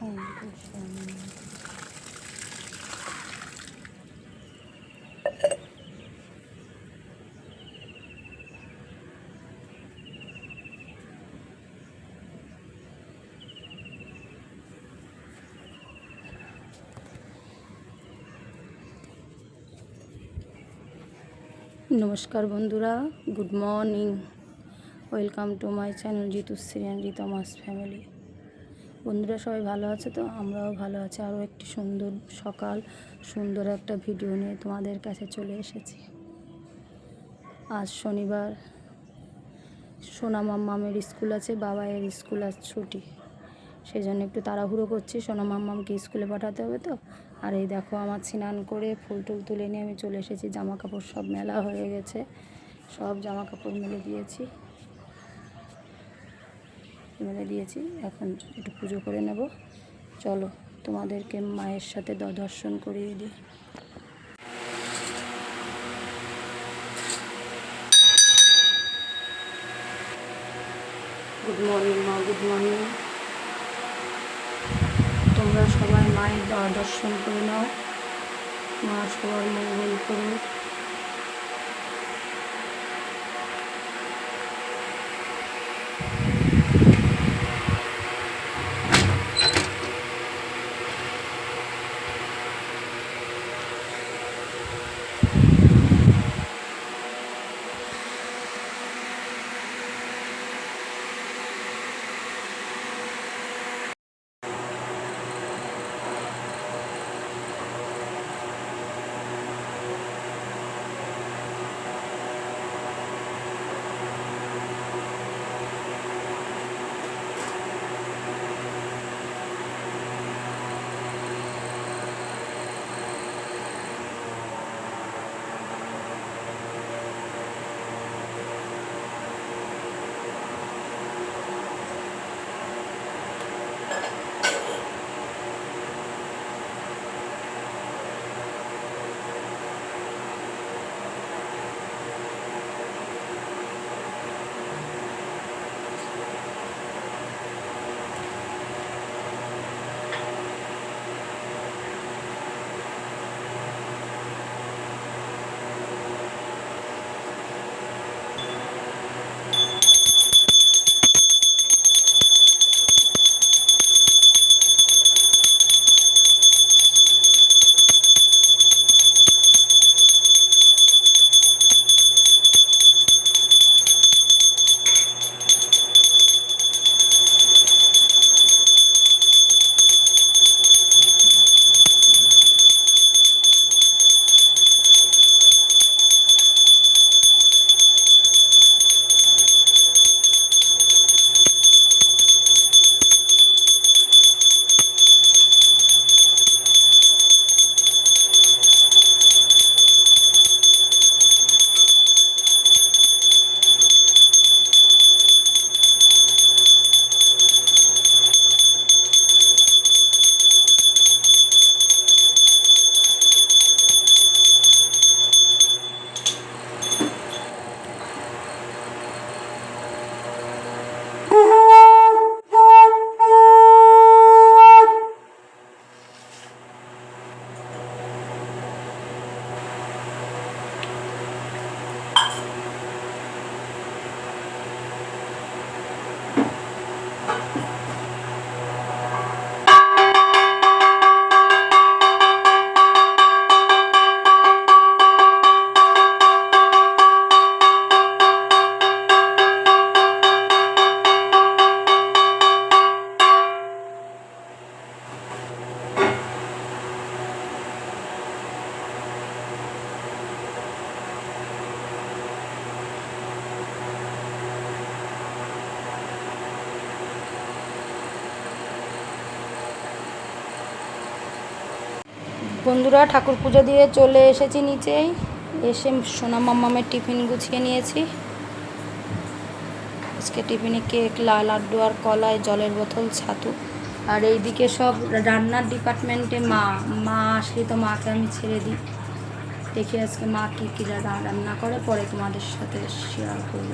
Foundation নমস্কার বন্ধুরা good morning welcome to my channel Jitushree and Ritmas family বন্ধুরা সবাই ভালো আছে তো? আমরাও ভালো আছি। আরও একটি সুন্দর সকাল, সুন্দর একটা ভিডিও নিয়ে তোমাদের কাছে চলে এসেছি। আজ শনিবার, সোনা মাম্মামের স্কুল আছে, বাবায়ের স্কুল আজ ছুটি। সেই জন্য একটু তাড়াহুড়ো করছি। সোনা মাম্মামকে স্কুলে পাঠাতে হবে তো? আর এই দেখো, আমার স্নান করে ফুল টুল তুলে নিয়ে আমি চলে এসেছি। জামা কাপড় সব মেলা হয়ে গেছে। সব জামা কাপড় মেলে দিয়েছি। মেলে দিয়েছি। এখন একটু পুজো করে নেব। চলো তোমাদেরকে মায়ের সাথে দর্শন করিয়ে দিই। গুড মর্নিং মা গুড মর্নিং তোমরা সবাই মায়ের দর্শন করে নাও। মা সবার মঙ্গল করুক। বন্ধুরা, ঠাকুর পুজো দিয়ে চলে এসেছি নিচেই। এসে সোনা মাম্মামের টিফিন গুছিয়ে নিয়েছি। আজকে টিফিনে কেক, লাল লাড্ডু আর কলায় জলের বোতল, ছাতু। আর এইদিকে সব রান্নার ডিপার্টমেন্টে মা মা আসলে তো মাকে আমি ছেড়ে দিই। দেখি আজকে মা কী কী রান্না করে, পরে তোমাদের সাথে শেয়ার করব।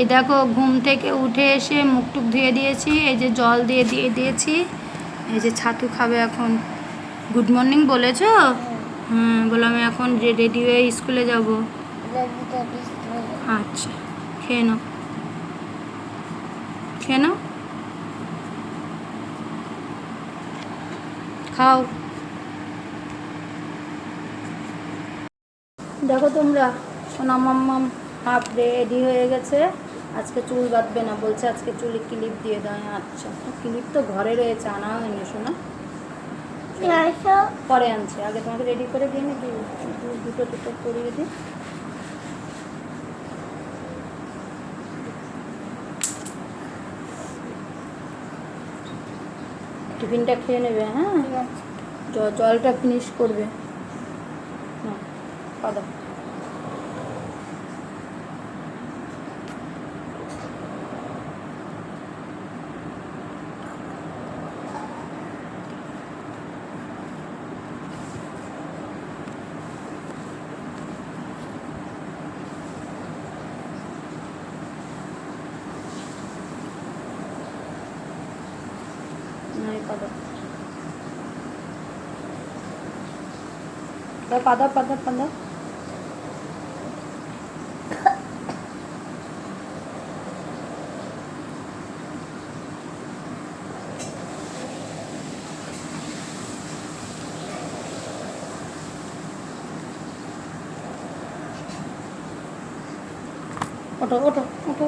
এই দেখো, ঘুম থেকে উঠে এসে মুখ টুক ধুয়ে দিয়েছি, এই যে জল দিয়ে দিয়ে দিয়েছি। এই যে ছাতু খাবে এখন। গুড মর্নিং বলেছ? হুম বলে আমি এখন রেডি হয়ে স্কুলে যাব। আচ্ছা খেয়ে নাও। খেয়ে নাও। খাও। দেখো তোমরা সোনা মাম্মাম হাফ রেডি হয়ে গেছে। আজকে চুল বাঁধবে না বলছে আজকে চুলে ক্লিপ দিয়ে দাও। আচ্ছা। ক্লিপ তো ঘরে রয়েছে আনা হয়নি শোনা। পরে আনছে। আগে তোমাকে রেডি করে দিয়ে নাকি দুটো দুটো করিয়ে দিই। টিফিনটা খেয়ে নেবে হ্যাঁ? জলটা ফিনিশ করবে। না খাওয়া দাও। না, এই পা দাও। দাও, পা দাও, পা দাও, পা দাও। ওঠো ওঠো ওঠো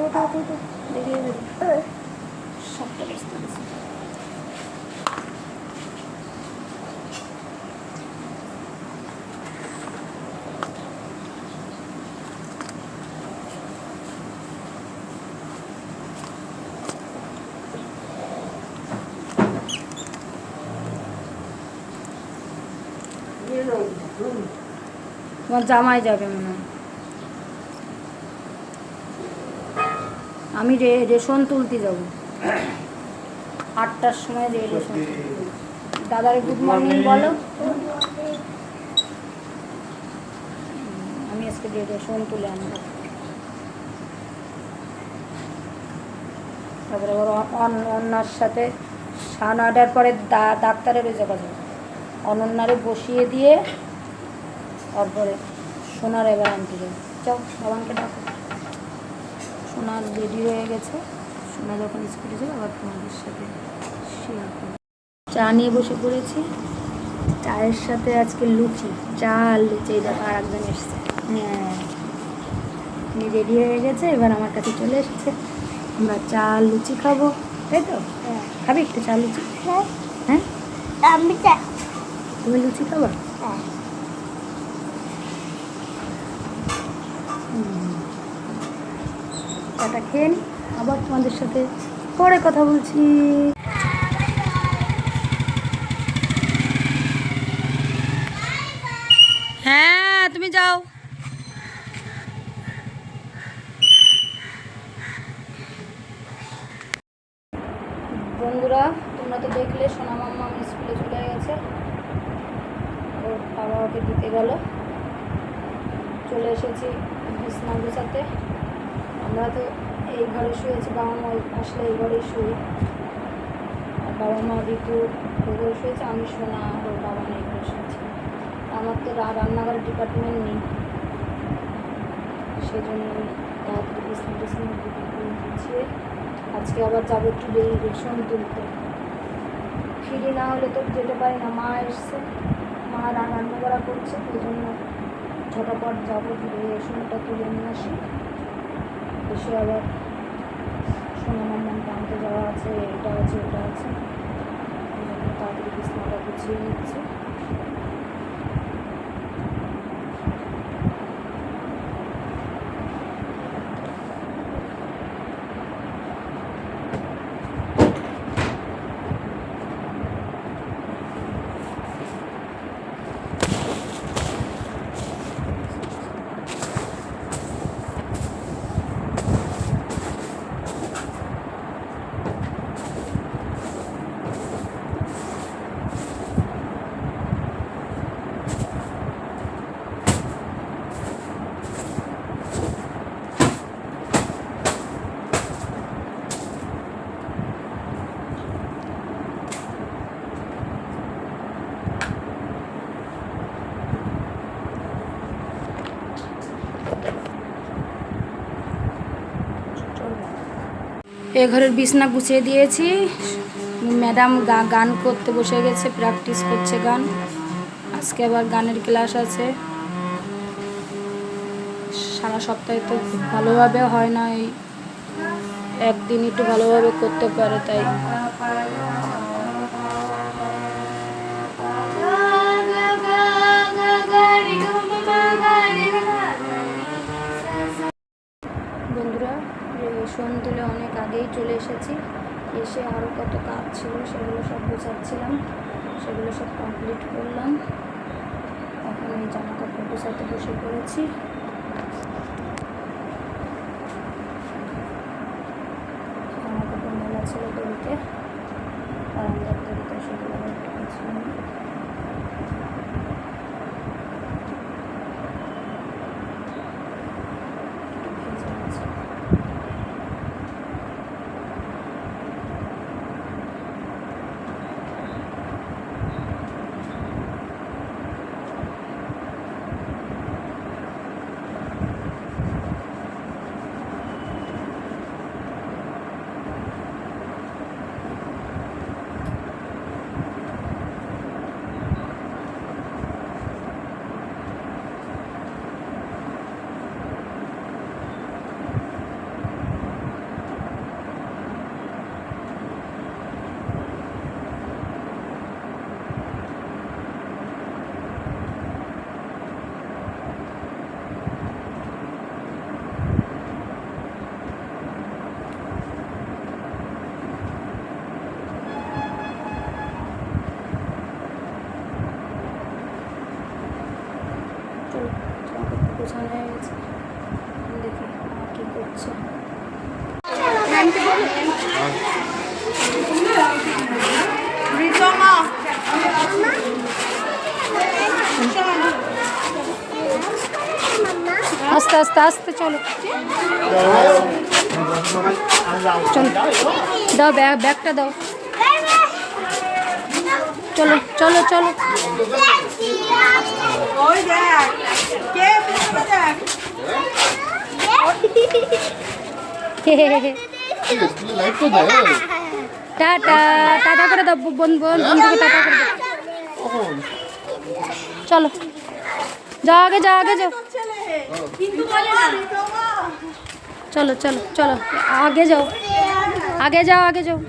তোমার জামাই যাবে মনে হয়। আমি রে রেশন তুলতে যাব। আটটার সময় রে রেশন দাদারে গুড মর্নিং বলো। আমি আজকে রে রেশন তুলে আনব। তারপরে ওর অন্যার সাথে সান নয়টার পরে দা- ডাক্তারেরও যোগাযোগ। অনন্যারে বসিয়ে দিয়ে তারপরে সোনার এবার আনতে যাব যাও বাবানকে ডাকো। সোনা রেডি হয়ে গেছে। সোনা যখন স্কুলে যাবে আবার তোমাদের সাথে শেয়ার করব। চা নিয়ে বসে পড়েছি। চায়ের সাথে আজকে লুচি। চা আর লুচি এই দেখো আর একজন এসছে। হ্যাঁ। রেডি হয়ে গেছে এবার আমার কাছে চলে এসেছে। আমরা চা আর লুচি খাব তাই তো? হ্যাঁ। খাবি একটু চা লুচি? হ্যাঁ? আমি চা- তুমি লুচি খাবা? হ্যাঁ। চাটা খেয়ে আবার তোমাদের সাথে পরে কথা বলছি। হ্যাঁ তুমি যাও। বন্ধুরা তোমরা তো দেখলে সোনা মাম্মা আমি স্কুলে চলে গেছে। ওর বাবা ওকে দিতে গেল। চলে এসেছি বিছনা গুছাতে। আমরা তো এই ঘরে শুয়েছি, বাবা মা আসলে এই ঘরেই আর বাবা মা ঋতু ওই ঘরে শুয়েছে, আমি শোনা ওর বাবা মা এই ঘরে শুয়েছি। আমার তো রান্নাঘরের ডিপার্টমেন্ট নেই। সেই জন্য গুছিয়ে আজকে আবার যাব একটু রেশন তুলতে। ফিরে না হলে তো যেতে পারি না। মা এসছে। মা রান্না করা করছে ওই জন্য ঝটাপট যাব রেশনটা তুলে নিয়ে আসি। এসে আবার সোনা মামাকে টানতে যাওয়া আছে, এটা আছে, ওটা আছে। তাড়াতাড়ি বিছনাটা গুছিয়ে নিচ্ছি। এ ঘরের বিছনা গুছিয়ে দিয়েছি। ম্যাডাম গান করতে বসে গেছে, প্র্যাকটিস করছে গান। আজকে আবার গানের ক্লাস আছে। সারা সপ্তাহে তো ভালোভাবে হয় না, এই একদিন একটু ভালোভাবে করতে পারে তাই। বন্ধুরা সন্ধ্যে অনেক আগেই চলে এসেছি। এসে আরও কত কাজ ছিল সেগুলো সব গোছাচ্ছিলাম, সেগুলো সব কমপ্লিট করলাম। এখন এই জামা কাপড় গোছাতে বসে পড়েছি জামা কাপড় মেলা ছিল দড়িতে বারান্দার দড়িতে সেগুলো আবার ঢুকেছিলাম ভেজে আছে চলো জামা কাপড় গোছানো হয়ে গেছে দেখি মা কী করছে আস্তে আস্তে আস্তে চলো চলো দাও ব্যাগ ব্যাগটা দাও চলো চলো চলো ওই দেখ কে বুঝতে দেখ টাটা করে দাও বোন বোন বন্ধুকে টাটা করে চলো। যাও আগে যাও আগে, যাও। চলো চলো চলো। আগে যাও। আগে যাও আগে যাও।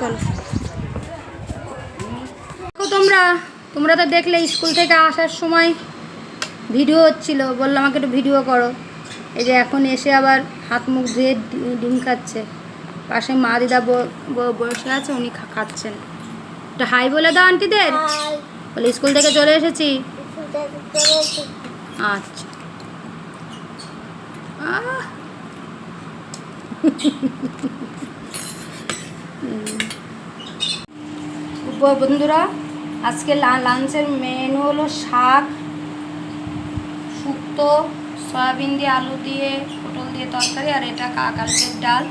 চলো। তোমরা তোমরা তো দেখলে স্কুল থেকে আসার সময় ভিডিও হচ্ছিল। বলল আমাকে একটু ভিডিও করো। এই যে এখন এসে আবার হাত মুখ ধুয়ে ডিম খাচ্ছে। পাশে মা দিদা বসে আছে উনি খা- খাচ্ছেন। একটু হাই বলে দাও আন্টিদের। বলে স্কুল থেকে চলে এসেছি। আচ্ছা। বন্ধুরা আজকে লাঞ্চের মেনু হলো শাক শুক্তো সয়াবিন দিয়ে আলু দিয়ে, পটল দিয়ে তরকারি, আর এটা কা- কালকের ডাল।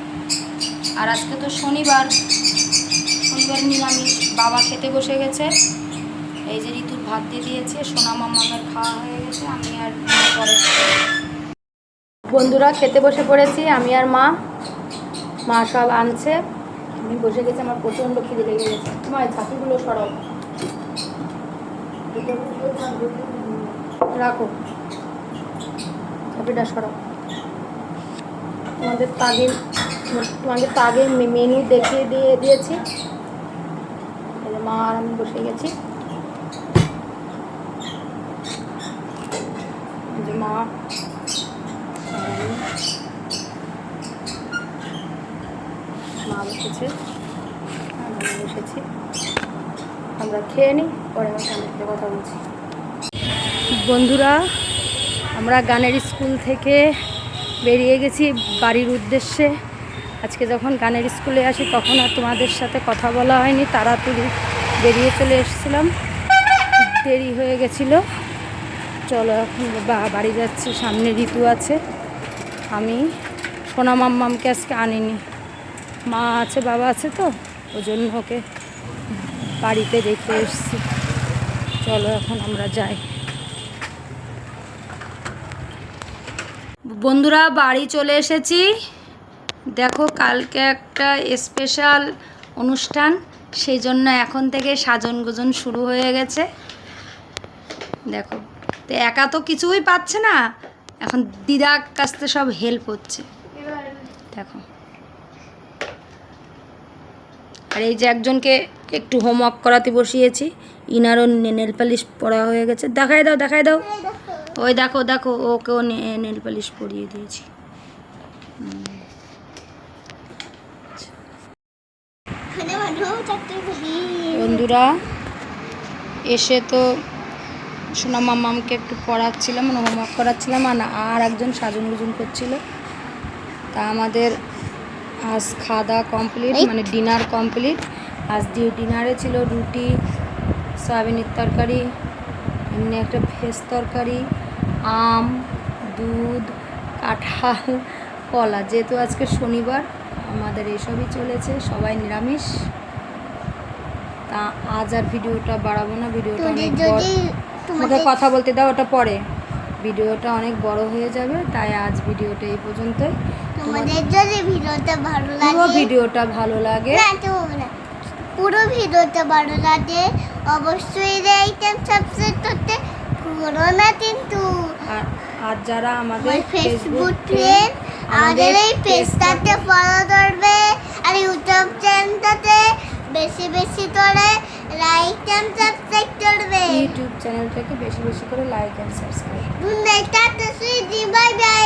আর আজকে তো শনিবার। শনিবার নিরামিষ। বাবা খেতে বসে গেছে। এই যে ঋতুর ভাত দিয়ে দিয়েছে। সোনা মামামের খাওয়া হয়ে গেছে। আমি আর পরে বন্ধুরা, খেতে বসে পড়েছি। আমি আর মা। মা সব আনছে। আমি বসে গেছি। আমার প্রচণ্ড খিদে লেগে গেছে। তোমার ছাতিগুলো সরাও। রাখো। ছাতিটা সরাও তোমাদের তাগে তোমাদের তাগে মেনু দেখিয়ে দিয়ে দিয়েছি। মা আর আমি বসে গেছি। মা মা বসেছে। আমি বসেছি। আমরা খেয়ে নিই পরে আমার সামনে কথা বলছি। বন্ধুরা আমরা গানের স্কুল থেকে বেরিয়ে গেছি বাড়ির উদ্দেশ্যে। আজকে যখন গানের স্কুলে আসি তখন আর তোমাদের সাথে কথা বলা হয়নি, তাড়াতাড়ি বেরিয়ে চলে এসেছিলাম। দেরি হয়ে গেছিল। চলো এখন বাড়ি যাচ্ছি, সামনে ঋতু আছে। আমি সোনা মাম্মামকে আজকে আনিনি। মা আছে, বাবা আছে তো, ওই জন্য ওকে বাড়িতে রেখে এসছি। চলো এখন আমরা যাই। বন্ধুরা, বাড়ি চলে এসেছি। দেখো, কালকে একটা স্পেশাল অনুষ্ঠান, সেই জন্য এখন থেকে সাজন গোজন শুরু হয়ে গেছে। দেখো, তো একা তো কিছুই পাচ্ছে না। এখন দিদার কাছ থেকে সব হেল্প হচ্ছে। দেখো। আর এই যে একজনকে একটু হোমওয়ার্ক করাতে বসিয়েছি। ইনারও নেল পালিশ পরা হয়ে গেছে। দেখাই দাও দেখাই দাও। ওই দেখো দেখো ওকেও নেল পালিশ পরিয়ে দিয়েছি। বন্ধুরা এসে তো সোনা মামামকে একটু পড়াচ্ছিলাম মানে হোমওয়ার্ক করাচ্ছিলাম আর আর একজন সাজন গুজন করছিল। তা আমাদের আজ খাওয়া দাওয়া কমপ্লিট মানে ডিনার কমপ্লিট আজ দিয়ে ডিনারে ছিল রুটি সয়াবিনের তরকারি এমনি একটা ভেজ তরকারি। আম দুধ কাঁঠাল কলা। যেহেতু আজকে শনিবার আমাদের এসবই চলেছে সবাই নিরামিষ। তা আজ আর ভিডিওটা বাড়াবো না ভিডিওটা অনেক বড় তোমাকে কথা বলতে দাও ওটা পরে। ভিডিওটা অনেক বড় হয়ে যাবে তাই আজ ভিডিওটা এই পর্যন্তই। তোমাদের যদি ভিডিওটা ভালো পুরো লাগে ভিডিওটা ভালো লাগে। না তো পুরো ভিডিওটা ভালো লাগে অবশ্যই লাইক এন্ড সাবস্ক্রাইব করতে ভুলো না কিন্তু আর যারা আমাদের ফেসবুক ফ্রেন্ড আমাদের এই পেজটাতে ফলো করবে আর ইউটিউব চ্যানেলটাতে বেশি বেশি করে লাইক এন্ড সাবস্ক্রাইব করবে। ইউটিউব চ্যানেলটাকে বেশি বেশি করে like and subscribe tata sweetie bye bye